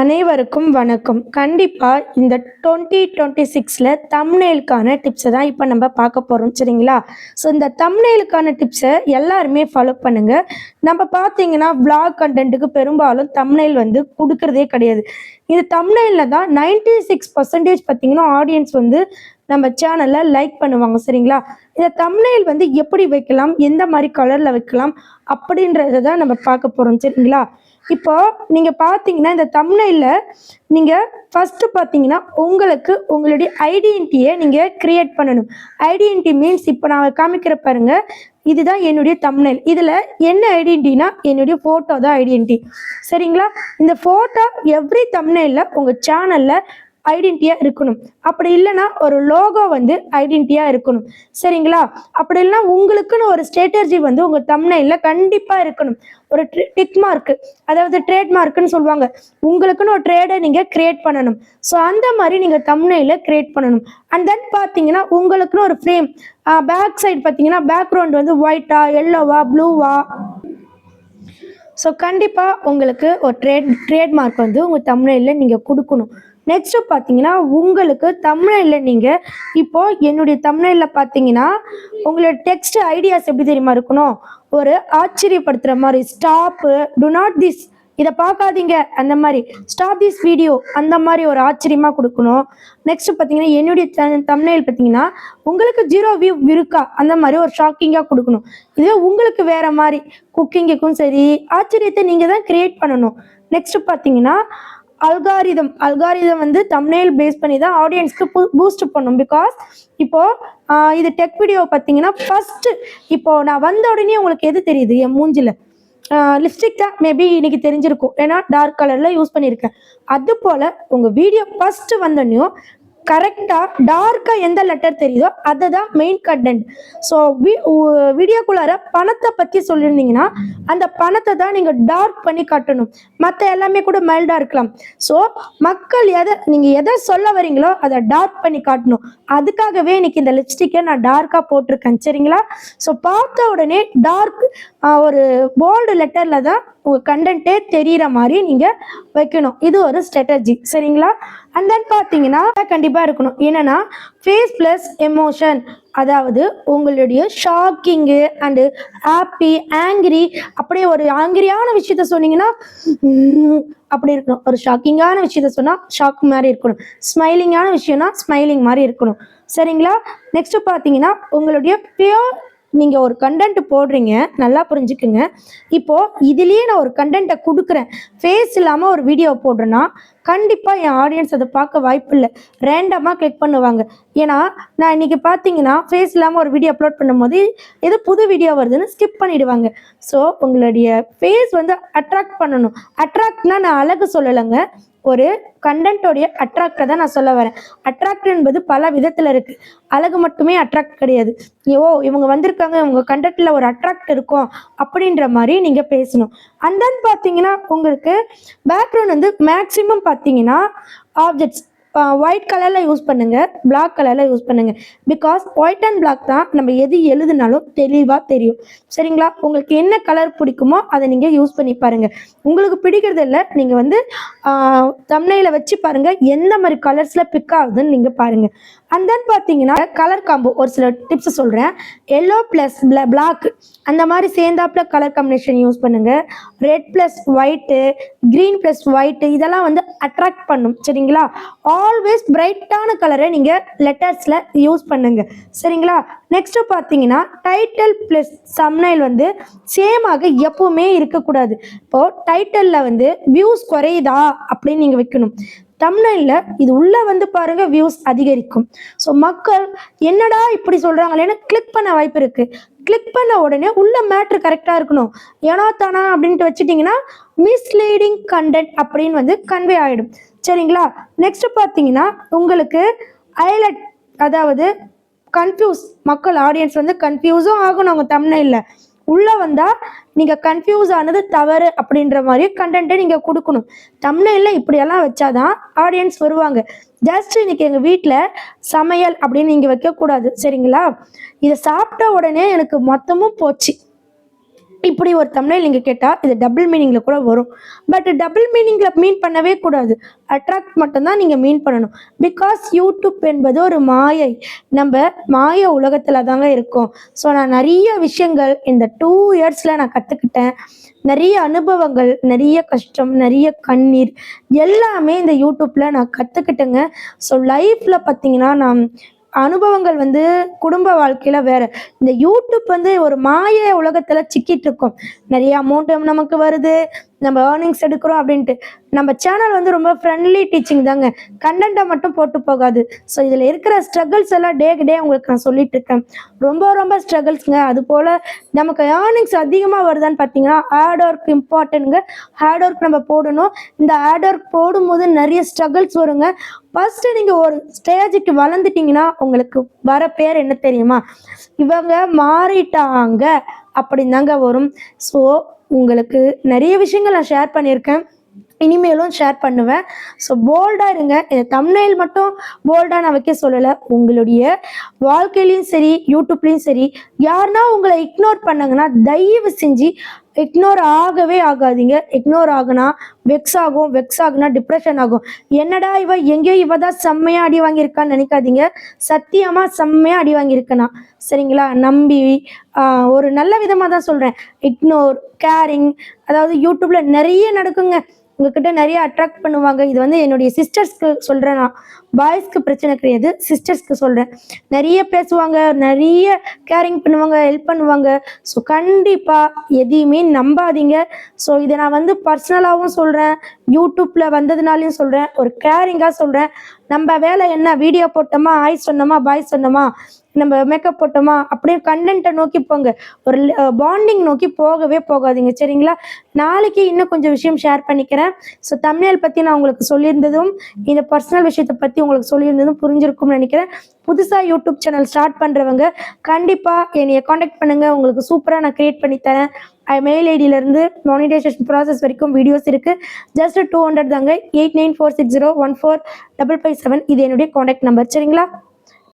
அனைவருக்கும் வணக்கம். கண்டிப்பாக இந்த டுவெண்ட்டி டுவெண்ட்டி சிக்ஸில் தம்னெயிலுக்கான டிப்ஸை தான் இப்போ நம்ம பார்க்க போகிறோம் சரிங்களா? ஸோ இந்த தம்னெயிலுக்கான டிப்ஸை எல்லாருமே ஃபாலோ பண்ணுங்கள் நம்ம பார்த்தீங்கன்னா பிளாக் கண்டென்ட்டுக்கு பெரும்பாலும் தம்னெயில் வந்து கொடுக்கறதே கிடையாது. இது தம்னெயிலில் தான் நைன்டி சிக்ஸ் பர்சன்டேஜ் பார்த்தீங்கன்னா ஆடியன்ஸ் வந்து நம்ம சேனலில் லைக் பண்ணுவாங்க. சரிங்களா? இந்த தம்னெயில் வந்து எப்படி வைக்கலாம்? எந்த மாதிரி கலரில் வைக்கலாம்? அப்படின்றத தான் நம்ம பார்க்க போகிறோம் சரிங்களா? இப்போ நீங்கள் பார்த்தீங்கன்னா இந்த தம்னையில் நீங்கள் ஃபஸ்ட்டு பார்த்தீங்கன்னா உங்களுக்கு உங்களுடைய ஐடென்டிட்டியை நீங்கள் கிரியேட் பண்ணணும். ஐடென்டிட்டி மீன்ஸ் இப்போ நான் காமிக்கிற பாருங்க இதுதான் என்னுடைய தம்னைல் இதில் என்ன ஐடென்டிட்டினா என்னுடைய ஃபோட்டோ தான் ஐடென்டிட்டி சரிங்களா? இந்த ஃபோட்டோ எவ்ரி தம்னைலில் உங்கள் சேனலில் ஐடென்டிட்டியாக இருக்கணும். அப்படி இல்லைன்னா ஒரு லோகோ வந்து ஐடென்டிட்டியாக இருக்கணும். சரிங்களா? அப்படி இல்லைன்னா உங்களுக்குன்னு ஒரு ஸ்ட்ராட்டஜி வந்து உங்கள் தம்னையில் கண்டிப்பாக இருக்கணும். ஒரு டிக் மார்க் அதாவது ட்ரேட் மார்க்குன்னு சொல்லுவாங்க. உங்களுக்குன்னு ஒரு ட்ரேடை நீங்கள் கிரியேட் பண்ணணும். ஸோ அந்த மாதிரி நீங்கள் தம்னையில் கிரியேட் பண்ணணும். அண்ட் தென் பார்த்தீங்கன்னா உங்களுக்குன்னு ஒரு ஃப்ரேம் பேக் சைடு பார்த்தீங்கன்னா பேக்ரவுண்ட் வந்து ஒயிட்டா எல்லோவா ப்ளூவா ஸோ கண்டிப்பாக உங்களுக்கு ஒரு ட்ரேட் ட்ரேட்மார்க் வந்து உங்கள் தமிழில் நீங்கள் கொடுக்கணும். நெக்ஸ்ட்டு பார்த்தீங்கன்னா உங்களுக்கு தமிழில் நீங்கள் இப்போது என்னுடைய தமிழில் பார்த்தீங்கன்னா உங்களோட டெக்ஸ்ட் ஐடியாஸ் எப்படி தெரியுமா இருக்கணும்? ஒரு ஆச்சரியப்படுத்துகிற மாதிரி ஸ்டாப்பு டு நாட் திஸ் இதை பார்க்காதீங்க அந்த மாதிரி. ஸ்டாப் திஸ் வீடியோ அந்த மாதிரி ஒரு ஆச்சரியமாக கொடுக்கணும். நெக்ஸ்ட் பார்த்தீங்கன்னா என்னுடைய தமிழில் பார்த்தீங்கன்னா உங்களுக்கு ஜீரோ வியூ இருக்கா? அந்த மாதிரி ஒரு ஷாக்கிங்காக கொடுக்கணும். இதுவே உங்களுக்கு வேற மாதிரி குக்கிங்குக்கும் சரி ஆச்சரியத்தை நீங்கள் தான் கிரியேட் பண்ணணும். நெக்ஸ்ட் பார்த்தீங்கன்னா அல்காரிதம் அல்காரிதம் வந்து தம்னேல் பேஸ் பண்ணி தான் ஆடியன்ஸ்க்கு பூஸ்ட் பண்ணும். பிகாஸ் இப்போ இது டெக் வீடியோ பார்த்தீங்கன்னா ஃபர்ஸ்ட் இப்போ நான் வந்த உடனே உங்களுக்கு எது தெரியுது? என் மூஞ்சில. லிப்ஸ்டிக் தான். மேபி இன்னைக்கு தெரிஞ்சிருக்கும். ஏன்னா டார்க் கலர்ல யூஸ் பண்ணியிருக்கேன். அது போல உங்க வீடியோ ஃபர்ஸ்ட் வந்தோடனையும் கரெக்டாக டார்க்காக எந்த லெட்டர் தெரியுதோ அதை தான் மெயின் கண்டென்ட் ஸோ வீடியோக்குள்ளார பணத்தை பற்றி சொல்லியிருந்தீங்கன்னா அந்த பணத்தை தான் நீங்கள் டார்க் பண்ணி காட்டணும். மற்ற எல்லாமே கூட மைல்டாக இருக்கலாம். ஸோ மக்கள் எதை நீங்கள் எதை சொல்ல வரீங்களோ அதை டார்க் பண்ணி காட்டணும். அதுக்காகவே இன்னைக்கு இந்த லிப்ஸ்டிக்கை நான் டார்க்காக போட்டிருக்கேன். சரிங்களா? ஸோ பார்த்த உடனே டார்க் ஒரு போல்டு லெட்டரில் தான் உங்கள் கண்டென்ட்டே தெரிகிற மாதிரி நீங்கள் வைக்கணும். இது ஒரு ஸ்ட்ராட்டஜி சரிங்களா? அண்ட் தென் பார்த்தீங்கன்னா கண்டிப்பாக இருக்கணும். என்னென்னா ஃபேஸ் ப்ளஸ் எமோஷன் அதாவது உங்களுடைய ஷாக்கிங்கு அண்டு ஹாப்பி ஆங்கிரி அப்படியே ஒரு ஆங்கிரியான விஷயத்த சொன்னீங்கன்னா அப்படி இருக்கணும். ஒரு ஷாக்கிங்கான விஷயத்த சொன்னால் ஷாக் மாதிரி இருக்கணும். ஸ்மைலிங்கான விஷயம்னா ஸ்மைலிங் மாதிரி இருக்கணும். சரிங்களா? நெக்ஸ்ட் பார்த்தீங்கன்னா உங்களுடைய பியோர் நீங்கள் ஒரு கண்டென்ட் போடுறீங்க நல்லா புரிஞ்சுக்குங்க. இப்போது இதுலேயே நான் ஒரு கண்டென்ட்டை கொடுக்குறேன். ஃபேஸ் இல்லாமல் ஒரு வீடியோ போடுறேன்னா கண்டிப்பாக என் ஆடியன்ஸ் அதை பார்க்க வாய்ப்பு இல்லை. ரேண்டமாக கிளிக் பண்ணுவாங்க. ஏன்னா நான் இன்னைக்கு பார்த்தீங்கன்னா ஃபேஸ் இல்லாமல் ஒரு வீடியோ அப்லோட் பண்ணும்போது எது புது வீடியோ வருதுன்னு ஸ்கிப் பண்ணிடுவாங்க. ஸோ உங்களுடைய ஃபேஸ் வந்து அட்ராக்ட் பண்ணணும். அட்ராக்ட்னா நான் அழகு சொல்லலைங்க. ஒரு கண்டென்ட்டோடைய அட்ராக்டை தான் நான் சொல்ல வரேன். அட்ராக்ட் என்பது பல விதத்தில் இருக்குது அழகு மட்டுமே அட்ராக்ட் கிடையாது. ஓ இவங்க வந்திருக்காங்க இவங்க கண்டென்ட்டில் ஒரு அட்ராக்ட் இருக்கும் அப்படின்ற மாதிரி நீங்கள் பேசணும். அண்ட் தென் பார்த்தீங்கன்னா உங்களுக்கு பேக்ரவுண்ட் வந்து மேக்ஸிமம் பார்த்தீங்கன்னா ஆப்ஜெக்ட்ஸ் ஒயிட் கலரில் யூஸ் பண்ணுங்கள் பிளாக் கலரில் யூஸ் பண்ணுங்கள் பிகாஸ் ஒயிட் அண்ட் பிளாக் தான் நம்ம எது எழுதுனாலும் தெளிவாக தெரியும். சரிங்களா? உங்களுக்கு என்ன கலர் பிடிக்குமோ அதை நீங்கள் யூஸ் பண்ணி பாருங்கள் உங்களுக்கு பிடிக்கிறது இல்லை நீங்கள் வந்து தம்னையில் வச்சு பாருங்கள் எந்த மாதிரி கலர்ஸில் பிக் ஆகுதுன்னு நீங்கள் பாருங்கள் அண்ட் தென் பார்த்தீங்கன்னா கலர் காம்போ ஒரு சில டிப்ஸ் சொல்கிறேன் எல்லோ ப்ளஸ் பிளாக் அந்த மாதிரி சேர்ந்தாப்புல கலர் காம்பினேஷன் யூஸ் பண்ணுங்கள் red plus white green plus white இதெல்லாம் வந்து அட்ராக்ட் பண்ணும். சரிங்களா? ஆல்வேஸ் பிரைட்டான கலரை நீங்கள் லெட்டர்ஸில் யூஸ் பண்ணுங்க. சரிங்களா? நெக்ஸ்ட் பார்த்தீங்கன்னா டைட்டில் ப்ளஸ் சம்னைல் வந்து சேமாக எப்பவுமே இருக்கக்கூடாது. இப்போ டைட்டிலில் வந்து வியூஸ் குறையுதா அப்படின்னு நீங்கள் வைக்கணும். தமிழ்ல இது உள்ள வந்து பாருங்க வியூஸ் அதிகரிக்கும். ஸோ மக்கள் என்னடா இப்படி சொல்றாங்களேன்னு கிளிக் பண்ண வாய்ப்பு இருக்கு. கிளிக் பண்ண உடனே உள்ள மேட்ரு கரெக்டாக இருக்கணும். ஏனா தானா அப்படின்ட்டு வச்சுட்டிங்கன்னா மிஸ்லீடிங் கண்டென்ட் அப்படின்னு வந்து கன்வே ஆகிடும் சரிங்களா? நெக்ஸ்ட் பார்த்தீங்கன்னா உங்களுக்கு ஐலட் அதாவது கன்ஃபியூஸ் மக்கள் ஆடியன்ஸ் வந்து கன்ஃபியூஸும் ஆகணும் அவங்க இல்லை உள்ளே வந்தால் நீங்கள் கன்ஃபியூஸ் ஆனது தவறு அப்படின்ற மாதிரி கண்டென்ட்டை நீங்கள் கொடுக்கணும். தமிழில் இப்படியெல்லாம் வச்சாதான் ஆடியன்ஸ் வருவாங்க. ஜஸ்ட் இன்னைக்கு எங்கள் வீட்டில் சமையல் அப்படின்னு நீங்கள் வைக்கக்கூடாது. சரிங்களா? இதை சாப்பிட்ட உடனே எனக்கு மொத்தமும் போச்சு. இப்படி ஒரு தமிழை நீங்கள் கேட்டால் இது டபுள் மீனிங்கில் கூட வரும். பட் டபுள் மீனிங்கில் மீன் பண்ணவே கூடாது. அட்ராக்ட் மட்டும்தான் நீங்கள் மீன் பண்ணணும். பிகாஸ் யூடியூப் என்பது ஒரு மாயை. நம்ம மாய உலகத்தில் தாங்க இருக்கோம். ஸோ நான் நிறைய விஷயங்கள் இந்த டூ இயர்ஸில் நான் கற்றுக்கிட்டேன் நிறைய அனுபவங்கள் நிறைய கஷ்டம் நிறைய கண்ணீர் எல்லாமே இந்த யூடியூப்பில் நான் கற்றுக்கிட்டேங்க ஸோ லைஃப்பில் பார்த்தீங்கன்னா நான் அனுபவங்கள் வந்து குடும்ப வாழ்க்கையில வேற. இந்த யூடியூப் வந்து ஒரு மாய உலகத்துல சிக்கிட்டு இருக்கும். நிறைய அமௌண்ட் நமக்கு வருது. நம்ம ஏர்னிங்ஸ் எடுக்கிறோம் அப்படின்ட்டு. நம்ம சேனல் வந்து ரொம்ப ஃப்ரெண்ட்லி டீச்சிங் தாங்க. கண்டென்ட்டை மட்டும் போட்டு போகாது. ஸோ இதில் இருக்கிற ஸ்ட்ரகிள்ஸ் எல்லாம் டே டே உங்களுக்கு நான் சொல்லிட்டு இருக்கேன். ரொம்ப ரொம்ப ஸ்ட்ரகிள்ஸுங்க அது போல் நமக்கு ஏர்னிங்ஸ் அதிகமாக வருதான்னு பார்த்தீங்கன்னா ஹார்ட் ஒர்க் இம்பார்ட்டன்ட்ங்க ஹார்ட் ஒர்க் நம்ம போடணும். இந்த ஹார்ட் ஒர்க் போடும்போது நிறைய ஸ்ட்ரகிள்ஸ் வருங்க. ஃபஸ்ட்டு நீங்கள் ஒரு ஸ்டேஜுக்கு வளர்ந்துட்டீங்கன்னா உங்களுக்கு வர பேர் என்ன தெரியுமா? இவங்க மாறிட்டாங்க. அப்படின்னு தாங்க வரும். ஸோ உங்களுக்கு நிறைய விஷயங்கள் நான் ஷேர் பண்ணியிருக்கேன். இனிமேலும் ஷேர் பண்ணுவேன். ஸோ போல்டாக இருங்க. இந்த thumbnail மட்டும் போல்டாக நான் வைக்க சொல்லலை. உங்களுடைய வாழ்க்கையிலையும் சரி யூடியூப்லேயும் சரி யாருன்னா உங்களை இக்னோர் பண்ணாங்கன்னா தயவு செஞ்சு இக்னோர் ஆகவே ஆகாதீங்க. இக்னோர் ஆகுனா வெக்ஸ் ஆகும். வெக்ஸ் ஆகுனா டிப்ரெஷன் ஆகும். என்னடா இவ எங்கேயோ இவ தான் செம்மையா அடி வாங்கியிருக்கான்னு நினைக்காதீங்க. சத்தியமா செம்மையா அடி வாங்கியிருக்கேனா சரிங்களா? நம்பி ஒரு நல்ல விதமாக தான் சொல்கிறேன் இக்னோர் கேரிங் அதாவது யூடியூப்ல நிறைய நடக்குங்க. உங்ககிட்ட நிறைய அட்ராக்ட் பண்ணுவாங்க. இது வந்து என்னுடைய சிஸ்டர்ஸ்க்கு சொல்கிறேன் நான். பாய்ஸ்க்கு பிரச்சனை கிடையாது. சிஸ்டர்ஸ்க்கு சொல்கிறேன் நிறைய பேசுவாங்க. நிறைய கேரிங் பண்ணுவாங்க ஹெல்ப் பண்ணுவாங்க. ஸோ கண்டிப்பாக எதையுமே நம்பாதீங்க. ஸோ இதை நான் வந்து பர்சனலாகவும் சொல்கிறேன் யூடியூப்பில் வந்ததுனாலையும் சொல்கிறேன் ஒரு கேரிங்காக சொல்கிறேன் நம்ம வேலை என்ன? வீடியோ போட்டோமா? ஆய் சொன்னோமா? பாய் சொன்னோமா? நம்ம மேக்கப் போட்டோமா? அப்படியே கண்டென்ட்டை நோக்கி போங்க. ஒரு பாண்டிங் நோக்கி போகவே போகாதீங்க சரிங்களா? நாளைக்கு இன்னும் கொஞ்சம் விஷயம் ஷேர் பண்ணிக்கிறேன். ஸோ தமிழ் பற்றி நான் உங்களுக்கு சொல்லியிருந்ததும் இந்த பர்சனல் விஷயத்தை பற்றி உங்களுக்கு சொல்லியிருந்ததும் புரிஞ்சிருக்கும்னு நினைக்கிறேன். புதுசாக யூடியூப் சேனல் ஸ்டார்ட் பண்ணுறவங்க கண்டிப்பாக என்னைய காண்டாக்ட் பண்ணுங்கள் உங்களுக்கு சூப்பராக நான் க்ரியேட் பண்ணி தரேன். மெயில் ஐடியிலேருந்து மானிடைசேஷன் ப்ராசஸ் வரைக்கும் வீடியோஸ் இருக்குது ஜஸ்ட் டூ ஹண்ட்ரட் தாங்க. Eight nine four six zero one four double five seven இது என்னுடைய காண்டாக்ட் நம்பர் சரிங்களா?